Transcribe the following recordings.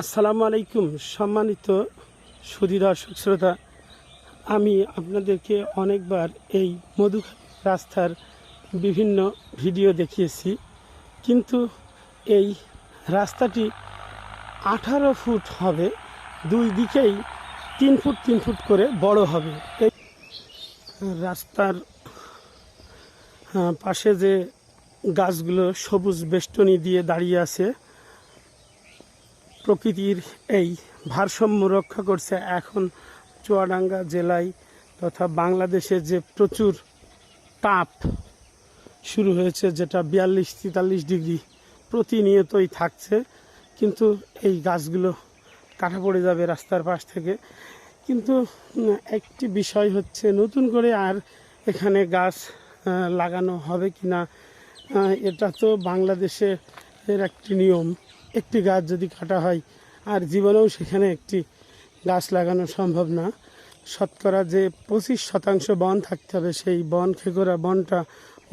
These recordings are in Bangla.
আসসালামু আলাইকুম, সম্মানিত সুধী দর্শক শ্রোতা। আমি আপনাদেরকে অনেকবার এই মধু রাস্তার বিভিন্ন ভিডিও দেখিয়েছি, কিন্তু এই রাস্তাটি আঠারো ফুট হবে, দুই দিকেই তিন ফুট তিন ফুট করে বড় হবে। এই রাস্তার পাশে যে গাছগুলো সবুজ বেষ্টনী দিয়ে দাঁড়িয়ে আছে প্রকৃতির এই ভারসাম্য রক্ষা করছে এখন চুয়াডাঙ্গা জেলায় তথা বাংলাদেশে যে প্রচুর তাপ শুরু হয়েছে, যেটা বিয়াল্লিশ তেতাল্লিশ ডিগ্রি প্রতিনিয়তই থাকছে, কিন্তু এই গাছগুলো কাটা পড়ে যাবে রাস্তার পাশ থেকে। কিন্তু একটি বিষয় হচ্ছে নতুন করে আর এখানে গাছ লাগানো হবে কি না এটা তো বাংলাদেশের একটি নিয়ম। একটি গাছ যদি কাটা হয়, আর জীবনেও সেখানে একটি গাছ লাগানো সম্ভব না। শতকরা যে পঁচিশ শতাংশ বন থাকতে হবে, সেই বন খেকোরা বনটা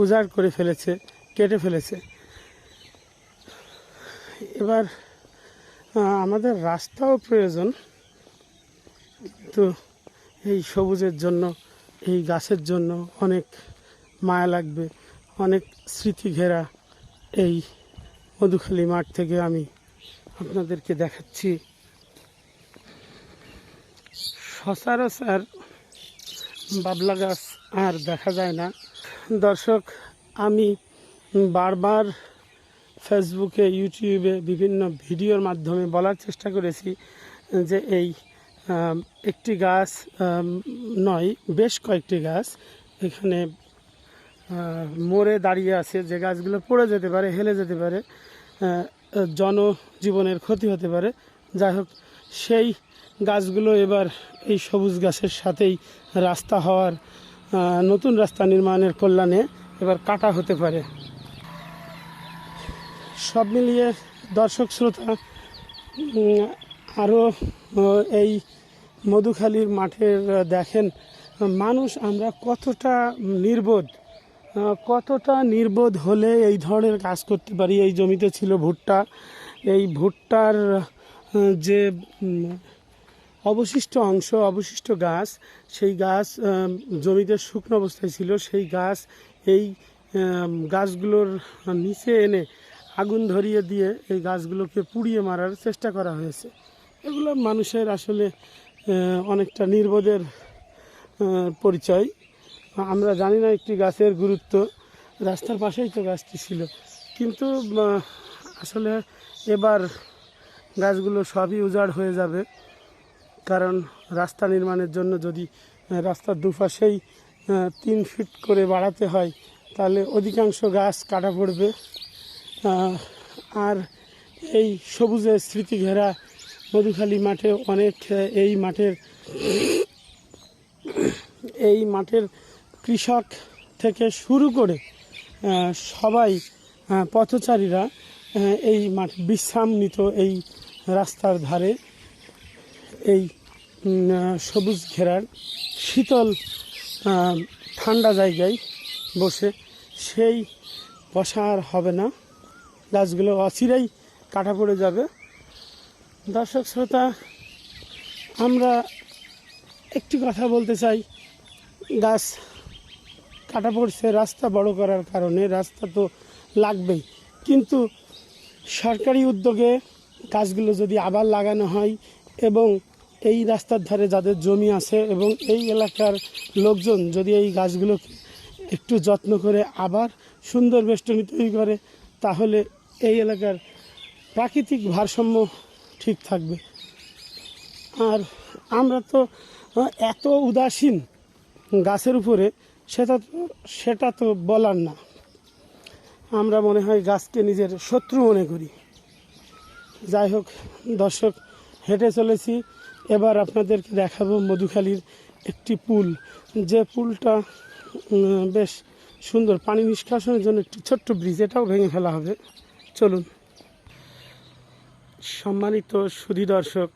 উজাড় করে ফেলেছে, কেটে ফেলেছে। এবার আমাদের রাস্তাও প্রয়োজন, কিন্তু এই সবুজের জন্য, এই গাছের জন্য অনেক মায়া লাগবে, অনেক স্মৃতি ঘেরা এই মধুখালী মাঠ থেকে আমি আপনাদেরকে দেখাচ্ছি। সচরাচর বাবলা গাছ আর দেখা যায় না। দর্শক, আমি বারবার ফেসবুকে, ইউটিউবে বিভিন্ন ভিডিওর মাধ্যমে বলার চেষ্টা করেছি যে এই একটি গাছ নয়, বেশ কয়েকটি গাছ এখানে মরে দাঁড়িয়ে আছে, যে গাছগুলো পড়ে যেতে পারে, হেলে যেতে পারে জনজীবনের ক্ষতি হতে পারে। যাই হোক, সেই গাছগুলো এবার এই সবুজ গাছের সাথেই রাস্তা হওয়ার নতুন রাস্তা নির্মাণের কল্যাণে এবার কাটা হতে পারে। সব মিলিয়ে দর্শক শ্রোতা আরও এই মধুখালীর মাঠের দেখেন, মানুষ আমরা কতটা নির্বোধ। কতটা নির্বোধ হলে এই ধরনের কাজ করতে পারি? এই জমিতে ছিল ভুট্টা। এই ভুট্টার যে অবশিষ্ট অংশ, অবশিষ্ট গাছ, সেই গাছ জমিতে শুকনো অবস্থায় ছিল, সেই গাছ এই গাছগুলোর নিচে এনে আগুন ধরিয়ে দিয়ে এই গাছগুলোকে পুড়িয়ে মারার চেষ্টা করা হয়েছে। এগুলো মানুষের আসলে অনেকটা নির্বোধের পরিচয়। আমরা জানি না একটি গাছের গুরুত্ব, রাস্তার পাশেই তো গাছটি ছিল। কিন্তু আসলে এবার গাছগুলো সবই উজাড় হয়ে যাবে। কারণ রাস্তা নির্মাণের জন্য যদি রাস্তার দুপাশেই তিন ফিট করে বাড়াতে হয়, তাহলে অধিকাংশ গাছ কাটা পড়বে। আর এই সবুজের স্মৃতি ঘেরা মধুখালী মাঠে অনেক এই মাঠের এই মাঠের কৃষক থেকে শুরু করে সবাই পথচারীরা এই মাঠ বিশ্রাম নিত এই রাস্তার ধারে এই সবুজ ঘেরার শীতল ঠান্ডা জায়গায় বসে সেই বসা আর হবে না। গাছগুলো অচিরেই কাটা পড়ে যাবে। দর্শক শ্রোতা, আমরা একটি কথা বলতে চাই। গাছ কাটা পড়ছে, রাস্তা বড় করার কারণে রাস্তা তো লাগবেই। কিন্তু সরকারি উদ্যোগে গাছগুলো যদি আবার লাগানো হয় এবং এই রাস্তার ধারে যাদের জমি আছে এবং এই এলাকার লোকজন যদি এই গাছগুলোকে একটু যত্ন করে আবার সুন্দর বেষ্টনী তৈরি করে, তাহলে এই এলাকার প্রাকৃতিক ভারসাম্য ঠিক থাকবে। আর আমরা তো এত উদাসীন গাছের উপরে সেটা তো সেটা তো বলার না। আমরা মনে হয় গাছকে নিজের শত্রু মনে করি। যাই হোক, দর্শক, হেঁটে চলেছি। এবার আপনাদেরকে দেখাবো মধুখালীর একটি পুল। যে পুলটা বেশ সুন্দর। পানি নিষ্কাশনের জন্য একটি ছোট্ট ব্রিজ, এটাও ভেঙে ফেলা হবে। চলুন। সম্মানিত সুধী দর্শক,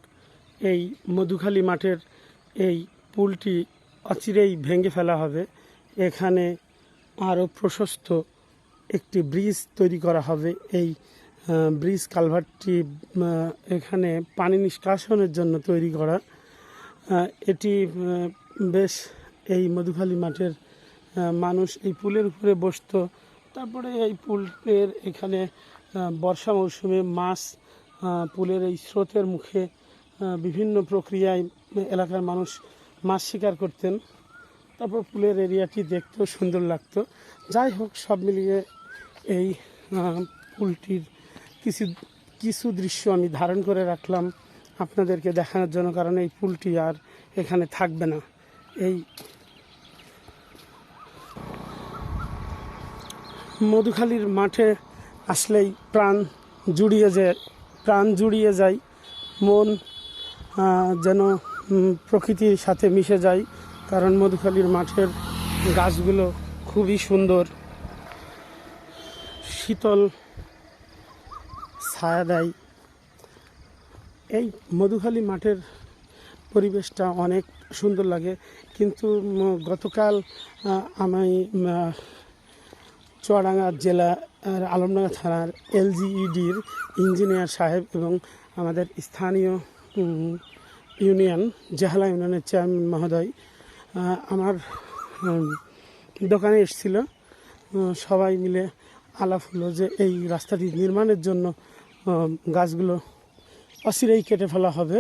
এই মধুখালী মাঠের এই পুলটি অচিরেই ভেঙে ফেলা হবে। এখানে আরও প্রশস্ত একটি ব্রিজ তৈরি করা হবে। এই ব্রিজ কালভারটি এখানে পানি নিষ্কাশনের জন্য তৈরি করা। এটি বেশ এই মধুখালী মাঠের মানুষ এই পুলের উপরে বসতো। তারপরে এই পুলের এখানে বর্ষা মৌসুমে মাছ পুলের এই স্রোতের মুখে বিভিন্ন প্রক্রিয়ায় এলাকার মানুষ মাছ শিকার করতেন। তারপর পুলের এরিয়াটি দেখতেও সুন্দর লাগতো। যাই হোক, সব মিলিয়ে এই পুলটির কিছু কিছু দৃশ্য আমি ধারণ করে রাখলাম আপনাদেরকে দেখানোর জন্য, কারণ এই পুলটি আর এখানে থাকবে না। এই মধুখালীর মাঠে আসলেই প্রাণ জুড়িয়ে যায় প্রাণ জুড়িয়ে যায়, মন যেন প্রকৃতির সাথে মিশে যায় কারণ মধুখালীর মাঠের গাছগুলো খুবই সুন্দর। শীতল ছায়া দেয়। এই মধুখালী মাঠের পরিবেশটা অনেক সুন্দর লাগে। কিন্তু গতকাল আমি চুয়াডাঙ্গা জেলা আলমডাঙ্গা থানার এলজিইডির ইঞ্জিনিয়ার সাহেব এবং আমাদের স্থানীয় ইউনিয়ন, জেহালা ইউনিয়নের চেয়ারম্যান মহোদয় আমার দোকানে এসেছিল। সবাই মিলে আলাপ হলো যে এই রাস্তাটি নির্মাণের জন্য গাছগুলো অচিরেই কেটে ফেলা হবে।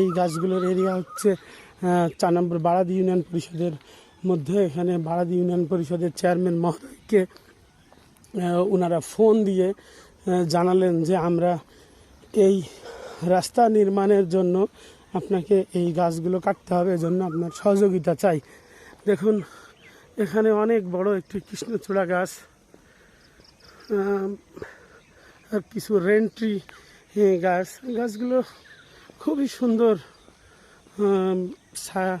এই গাছগুলোর এরিয়া হচ্ছে চার নম্বর বারাদি ইউনিয়ন পরিষদের মধ্যে। এখানে বারাদি ইউনিয়ন পরিষদের চেয়ারম্যান মহোদয়কে ওনারা ফোন দিয়ে জানালেন যে আমরা এই রাস্তা নির্মাণের জন্য আপনাকে এই গাছগুলো কাটতে হবে, এজন্য আপনার সহযোগিতা চাই। দেখুন, এখানে অনেক বড় একটি কৃষ্ণচূড়া গাছ। আর কিছু রেন্ট্রি গাছ। গাছগুলো খুবই সুন্দর ছায়া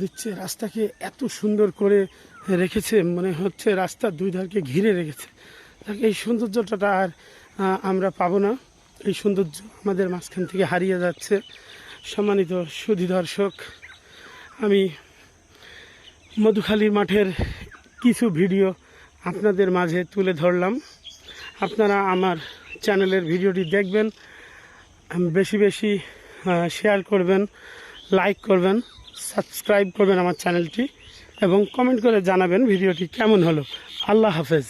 দিচ্ছে। রাস্তাকে এত সুন্দর করে রেখেছে, মনে হচ্ছে রাস্তার দুই ধারকে ঘিরে রেখেছে। তাকে এই সৌন্দর্যটা আর আমরা পাবো না। এই সৌন্দর্য আমাদের মাঝখান থেকে হারিয়ে যাচ্ছে। সম্মানিত সুধী দর্শক, আমি মধুখালী মাঠের কিছু ভিডিও আপনাদের মাঝে তুলে ধরলাম। আপনারা আমার চ্যানেলের ভিডিওটি দেখবেন, বেশি বেশি শেয়ার করবেন, লাইক করবেন, সাবস্ক্রাইব করবেন আমার চ্যানেলটি এবং কমেন্ট করে জানাবেন ভিডিওটি কেমন হলো। আল্লাহ হাফেজ।